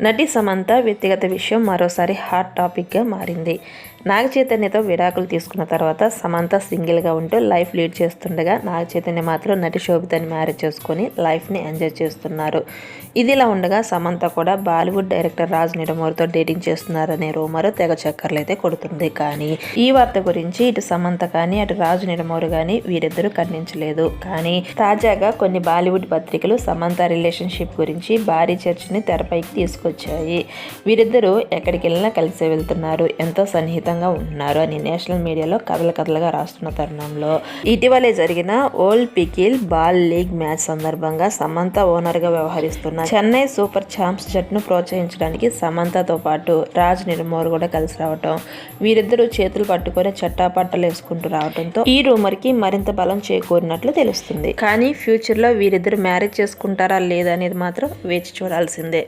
నటి సమంత వ్యక్తిగత విషయం మరోసారి హాట్ టాపిక్గా మారింది. నాగ చైతన్యతో విడాకులు తీసుకున్న తర్వాత సమంత సింగిల్గా ఉంటూ లైఫ్ లీడ్ చేస్తుండగా నాగ చైతన్య మాత్రం నటి శోభితని మ్యారేజ్ చేసుకొని లైఫ్ని ఎంజాయ్ చేస్తున్నారు. ఇదిలా ఉండగా సమంత కూడా బాలీవుడ్ డైరెక్టర్ రాజ్ నిడమోర్తో డేటింగ్ చేస్తున్నారనే రూమర్ తెగ చక్కర్లు అయితే కొడుతుంది. కానీ ఈ వార్త గురించి ఇటు సమంత కానీ అటు రాజు నిడమోరు కానీ వీరిద్దరూ ఖండించలేదు. కానీ తాజాగా కొన్ని బాలీవుడ్ పత్రికలు సమంత రిలేషన్షిప్ గురించి భారీ చర్చని తెరపైకి తీసుకు తీసుకొచ్చాయి. వీరిద్దరూ ఎక్కడికి వెళ్ళినా కలిసి వెళ్తున్నారు. ఎంతో సన్నిహితంగా ఉంటున్నారు అని నేషనల్ మీడియాలో కథలు కథలుగా రాస్తున్న తరుణంలో. ఇటీవలే జరిగిన old pickle ball league match సందర్భంగా సమంత ఓనర్గా వ్యవహరిస్తున్న చెన్నై సూపర్ ఛాంప్స్ జట్టును ప్రోత్సహించడానికి సమంతతో పాటు రాజ్ నిర్మోర్ కూడా కలిసి రావటం వీరిద్దరూ చేతులు పట్టుకొని చట్టాపట్టలు వేసుకుంటూ రావడంతో ఈ రూమర్కి మరింత బలం చేకూరినట్లు తెలుస్తుంది. కానీ ఫ్యూచర్లో వీరిద్దరు మ్యారేజ్ చేసుకుంటారా లేదా అనేది మాత్రం వేచి చూడాల్సిందే.